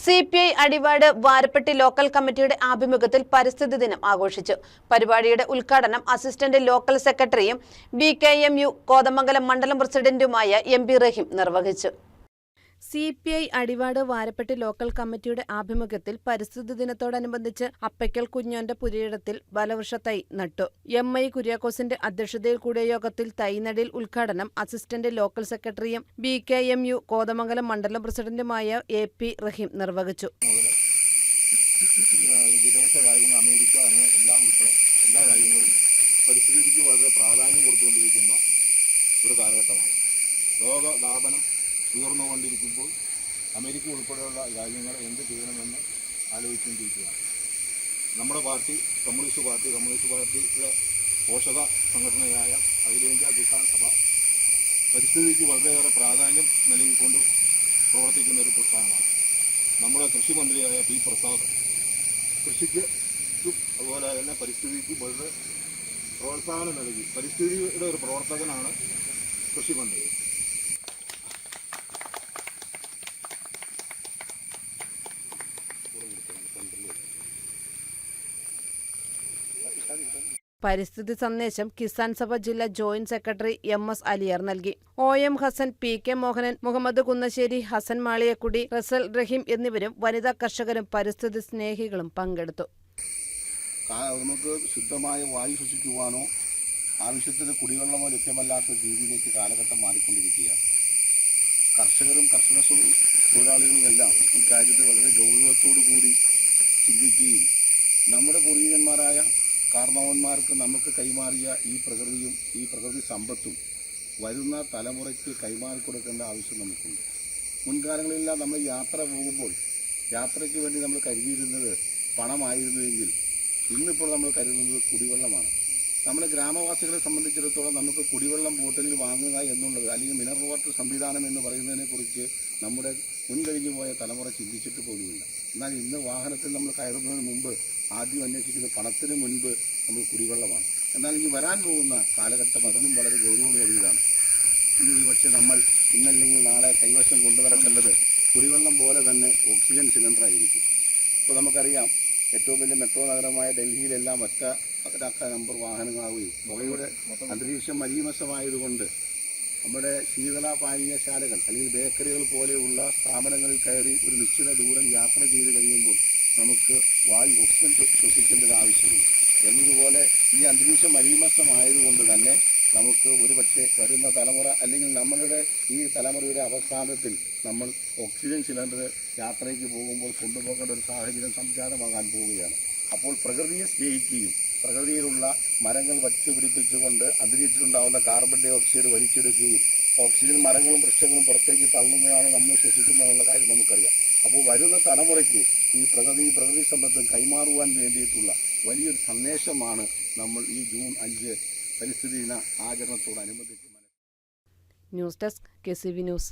C P I Adivad Varappetty local കമ്മിറ്റിയുടെ ആഭിമുഖ്യത്തിൽ പരിസ്ഥിതി ദിനം ആഘോഷിച്ചു. പരിപാടിയുടെ ഉദ്ഘാടനം അസിസ്റ്റന്റ് ലോക്കൽ സെക്രട്ടറിയും B K M U Kothamangalam മണ്ഡലം പ്രസിഡന്റുമായ എം പി റഹീം നിർവഹിച്ചു. C P I Adivad Varappetty local കമ്മിറ്റിയുടെ ആഭിമുഖ്യത്തിൽ പരിസ്ഥിതി ദിനത്തോടനുബന്ധിച്ച് അപ്പയ്ക്കൽ കുഞ്ഞോന്റെ പുരയിടത്തിൽ വലവൃക്ഷ തൈ നട്ടു. എം ഐ കുര്യാക്കോസിന്റെ അധ്യക്ഷതയിൽ കൂടിയ യോഗത്തിൽ തൈനടിൽ ഉദ്ഘാടനം അസിസ്റ്റന്റ് ലോക്കൽ സെക്രട്ടറിയും B K M U Kothamangalam മണ്ഡലം പ്രസിഡന്റുമായ എ പി റഹീം നിർവഹിച്ചു. വിദേശ അമേരിക്ക പരിസ്ഥിതിക്ക് വളരെ പ്രാധാന്യം കൊടുത്തുകൊണ്ടിരിക്കുന്ന ഒരു കാലഘട്ടമാണ്. ഉയർന്നുകൊണ്ടിരിക്കുമ്പോൾ അമേരിക്ക ഉൾപ്പെടെയുള്ള രാജ്യങ്ങൾ എന്ത് ചെയ്യണമെന്ന് ആലോചിച്ചുകൊണ്ടിരിക്കുകയാണ്. നമ്മുടെ പാർട്ടി കമ്മ്യൂണിസ്റ്റ് പാർട്ടി കമ്മ്യൂണിസ്റ്റ് പാർട്ടിയുടെ പോഷക സംഘടനയായ അഖിലേന്ത്യാ കിസാൻ സഭ പരിസ്ഥിതിക്ക് വളരെയേറെ പ്രാധാന്യം നൽകിക്കൊണ്ട് പ്രവർത്തിക്കുന്ന ഒരു പ്രസ്ഥാനമാണ്. നമ്മുടെ കൃഷി മന്ത്രിയായ പി പ്രസാദ് കൃഷിക്ക് അതുപോലെ തന്നെ പരിസ്ഥിതിക്ക് വളരെ പ്രോത്സാഹനം നൽകി. പരിസ്ഥിതിയുടെ ഒരു പ്രവർത്തകനാണ് കൃഷിമന്ത്രി പരിസ്ഥിതി സന്ദേശം കിസാൻ സഭ ജില്ലാ joint secretary M S Aliyar നൽകി. O M Hasan P K Mohanan Muhammad Kunnassery Hasan Maliyakkudy Rasal Raheem എന്നിവരും വനിതാ കർഷകരും പരിസ്ഥിതി സ്നേഹികളും പങ്കെടുത്തു. നമുക്ക് ശുദ്ധമായ വായു ശ്വസിക്കുവാനോ ആവശ്യത്തിന് കുടിവെള്ളമോ ലഭ്യമല്ലാത്ത രീതിയിലേക്ക് കാലഘട്ടം മാറിക്കൊണ്ടിരിക്കുകയാണ്. കർഷകരും കർഷക തൊഴിലാളികളും എല്ലാം ഈ കാര്യത്തിൽ വളരെ ഗൗരവത്തോടു കൂടി ചിന്തിക്കുകയും നമ്മുടെ പൂർവികന്മാരായ കാർണവന്മാർക്ക് നമുക്ക് കൈമാറിയ ഈ പ്രകൃതിയും ഈ പ്രകൃതി സമ്പത്തും വരുന്ന തലമുറയ്ക്ക് കൈമാറി കൊടുക്കേണ്ട ആവശ്യം നമുക്കുണ്ട്. മുൻകാലങ്ങളിലെല്ലാം നമ്മൾ യാത്ര പോകുമ്പോൾ യാത്രയ്ക്ക് വേണ്ടി നമ്മൾ കരുതിയിരുന്നത് പണമായിരുന്നുവെങ്കിൽ ഇന്നിപ്പോൾ നമ്മൾ കരുതുന്നത് കുടിവെള്ളമാണ്. നമ്മുടെ ഗ്രാമവാസികളെ സംബന്ധിച്ചിടത്തോളം നമുക്ക് കുടിവെള്ളം ബോട്ടിലിൽ വാങ്ങുക എന്നുള്ളത് അല്ലെങ്കിൽ മിനറൽ വാട്ടർ സംവിധാനം എന്ന് പറയുന്നതിനെക്കുറിച്ച് നമ്മുടെ മുൻകഴിഞ്ഞു പോയ തലമുറ ചിന്തിച്ചിട്ട് പോലുമില്ല. എന്നാൽ ഇന്ന് വാഹനത്തിൽ നമ്മൾ കയറുന്നതിന് മുമ്പ് ആദ്യം അന്വേഷിക്കുന്ന പണത്തിന് മുൻപ് നമ്മൾ കുടിവെള്ളമാണ്. എന്നാൽ ഇനി വരാൻ പോകുന്ന കാലഘട്ടം അതിനും വളരെ ഗൗരവമേറിയതാണ്. ഇനി പക്ഷേ നമ്മൾ ഇന്നല്ലെങ്കിൽ നാളെ കൈവശം കൊണ്ടു നടക്കേണ്ടത് കുടിവെള്ളം പോലെ തന്നെ ഓക്സിജൻ സിലിണ്ടറായിരിക്കും. അപ്പോൾ നമുക്കറിയാം ഏറ്റവും വലിയ മെട്രോ നഗരമായ ഡൽഹിയിലെല്ലാം ഒറ്റ ഒരാക്ക നമ്പർ വാഹനങ്ങളാവുകയും. പുകയുടെ അന്തരീക്ഷം മലീമസമായതുകൊണ്ട് നമ്മുടെ ശീതള പാനീയശാലകൾ അല്ലെങ്കിൽ ബേക്കറികൾ പോലെയുള്ള സ്ഥാപനങ്ങളിൽ കയറി ഒരു നിശ്ചിത ദൂരം യാത്ര ചെയ്ത് കഴിയുമ്പോൾ നമുക്ക് വായു ഓക്സിജൻ ശ്വ- ശ്വസിക്കേണ്ടത് ആവശ്യമുണ്ട്. എന്നതുപോലെ ഈ അന്തരീക്ഷം മലീമസമായതുകൊണ്ട് തന്നെ നമുക്ക് ഒരുപക്ഷെ വരുന്ന തലമുറ അല്ലെങ്കിൽ നമ്മളുടെ ഈ തലമുറയുടെ അവസാനത്തിൽ നമ്മൾ ഓക്സിജൻ സിലിണ്ടർ യാത്രയ്ക്ക് പോകുമ്പോൾ കൊണ്ടുപോകേണ്ട ഒരു സാഹചര്യം സംജാതമാകാൻ പോവുകയാണ്. അപ്പോൾ പ്രകൃതിയെ സ്നേഹിക്കുകയും പ്രകൃതിയിലുള്ള മരങ്ങൾ വച്ചു പിടിപ്പിച്ചുകൊണ്ട് അന്തരീക്ഷത്തിലുണ്ടാകുന്ന കാർബൺ ഡൈ ഓക്സൈഡ് വലിച്ചെടുക്കുകയും ഓക്സിജൻ മരങ്ങളും വൃക്ഷങ്ങളും പുറത്തേക്ക് തള്ളുന്നതാണ് നമ്മൾ ശ്വസിക്കുന്നതെന്നുള്ള കാര്യം നമുക്കറിയാം. അപ്പോൾ വരുന്ന തലമുറയ്ക്ക് ഈ പ്രകൃതി പ്രകൃതി സമ്പത്തും കൈമാറുവാൻ വേണ്ടിയിട്ടുള്ള വലിയൊരു സന്ദേശമാണ് നമ്മൾ ഈ ജൂൺ അഞ്ച് പരിസ്ഥിതി ദിന ആചരണത്തോടനുബന്ധിച്ച് news desk K C V news.